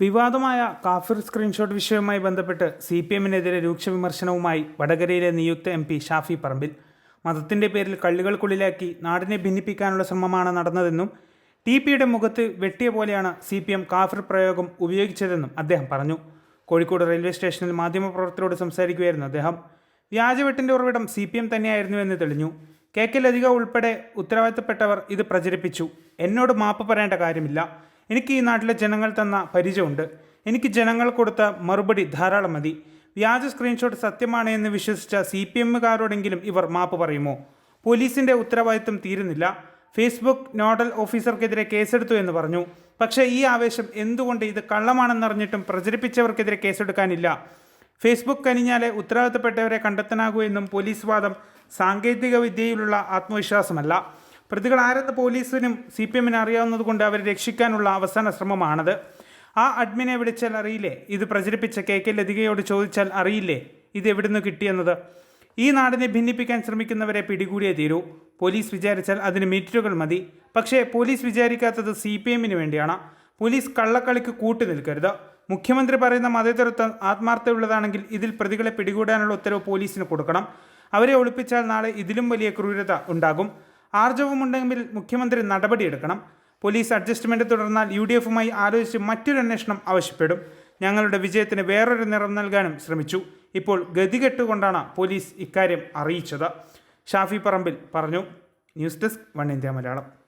വിവാദമായ കാഫിർ സ്ക്രീൻഷോട്ട് വിഷയവുമായി ബന്ധപ്പെട്ട് സി പി എമ്മിനെതിരെ രൂക്ഷ വിമർശനവുമായി വടകരയിലെ നിയുക്ത എം പി ഷാഫി പറമ്പിൽ. മതത്തിന്റെ പേരിൽ കള്ളികൾക്കുള്ളിലാക്കി നാടിനെ ഭിന്നിപ്പിക്കാനുള്ള ശ്രമമാണ് നടന്നതെന്നും ടി പിയുടെ മുഖത്ത് വെട്ടിയ പോലെയാണ് സി പി എം കാഫിർ പ്രയോഗം ഉപയോഗിച്ചതെന്നും അദ്ദേഹം പറഞ്ഞു. കോഴിക്കോട് റെയിൽവേ സ്റ്റേഷനിൽ മാധ്യമപ്രവർത്തകരോട് സംസാരിക്കുകയായിരുന്നു അദ്ദേഹം. വ്യാജവെട്ടിന്റെ ഉറവിടം സി പി എം തന്നെയായിരുന്നു എന്ന് തെളിഞ്ഞു. കെ കെ ലതിക ഉൾപ്പെടെ ഉത്തരവാദിത്തപ്പെട്ടവർ ഇത് പ്രചരിപ്പിച്ചു. എന്നോട് മാപ്പ് പറയേണ്ട കാര്യമില്ല. എനിക്ക് ഈ നാട്ടിലെ ജനങ്ങൾ തന്ന പരിചയമുണ്ട്. എനിക്ക് ജനങ്ങൾ കൊടുത്ത മറുപടി ധാരാളം മതി. വ്യാജ സ്ക്രീൻഷോട്ട് സത്യമാണ് എന്ന് വിശ്വസിച്ച സി പി എമ്മുകാരോടെങ്കിലും ഇവർ മാപ്പ് പറയുമോ? പോലീസിന്റെ ഉത്തരവാദിത്വം തീരുന്നില്ല. ഫേസ്ബുക്ക് നോഡൽ ഓഫീസർക്കെതിരെ കേസെടുത്തു എന്ന് പറഞ്ഞു. പക്ഷേ ഈ ആവേശം എന്തുകൊണ്ട് ഇത് കള്ളമാണെന്നറിഞ്ഞിട്ടും പ്രചരിപ്പിച്ചവർക്കെതിരെ കേസെടുക്കാനില്ല? ഫേസ്ബുക്ക് കനിഞ്ഞാലെ ഉത്തരവാദിത്തപ്പെട്ടവരെ കണ്ടെത്താനാകൂ എന്നും പോലീസ് വാദം സാങ്കേതിക വിദ്യയിലുള്ള ആത്മവിശ്വാസമല്ല. പ്രതികൾ ആരെന്ന് പോലീസിനും സി പി എമ്മിന് അറിയാവുന്നതുകൊണ്ട് അവരെ രക്ഷിക്കാനുള്ള അവസാന ശ്രമമാണത്. ആ അഡ്മിനെ വിളിച്ചാൽ അറിയില്ലേ? ഇത് പ്രചരിപ്പിച്ച കെ കെ ലതികയോട് ചോദിച്ചാൽ അറിയില്ലേ? ഇത് എവിടുന്ന് കിട്ടിയെന്നത്? ഈ നാടിനെ ഭിന്നിപ്പിക്കാൻ ശ്രമിക്കുന്നവരെ പിടികൂടിയേ തീരൂ. പോലീസ് വിചാരിച്ചാൽ അതിന് മീറ്ററുകൾ മതി. പക്ഷേ പോലീസ് വിചാരിക്കാത്തത് സി പി എമ്മിന് വേണ്ടിയാണ്. പോലീസ് കള്ളക്കളിക്ക് കൂട്ടു നിൽക്കരുത്. മുഖ്യമന്ത്രി പറയുന്ന മതേതരത്വം ആത്മാർത്ഥമുള്ളതാണെങ്കിൽ ഇതിൽ പ്രതികളെ പിടികൂടാനുള്ള ഉത്തരവ് പോലീസിന് കൊടുക്കണം. അവരെ ഒളിപ്പിച്ചാൽ നാളെ ഇതിലും വലിയ ക്രൂരത ഉണ്ടാകും. ആർജവമുണ്ടെങ്കിൽ മുഖ്യമന്ത്രി നടപടിയെടുക്കണം. പോലീസ് അഡ്ജസ്റ്റ്മെന്റ് തുടർന്നാൽ യു ഡി എഫുമായി ആലോചിച്ച് മറ്റൊരു അന്വേഷണം ആവശ്യപ്പെടും. ഞങ്ങളുടെ വിജയത്തിന് വേറൊരു നിറം നൽകാനും ശ്രമിച്ചു. ഇപ്പോൾ ഗതികെട്ടുകൊണ്ടാണ് പോലീസ് ഇക്കാര്യം അറിയിച്ചത്. ഷാഫി പറമ്പിൽ പറഞ്ഞു. News desk One India Malayalam.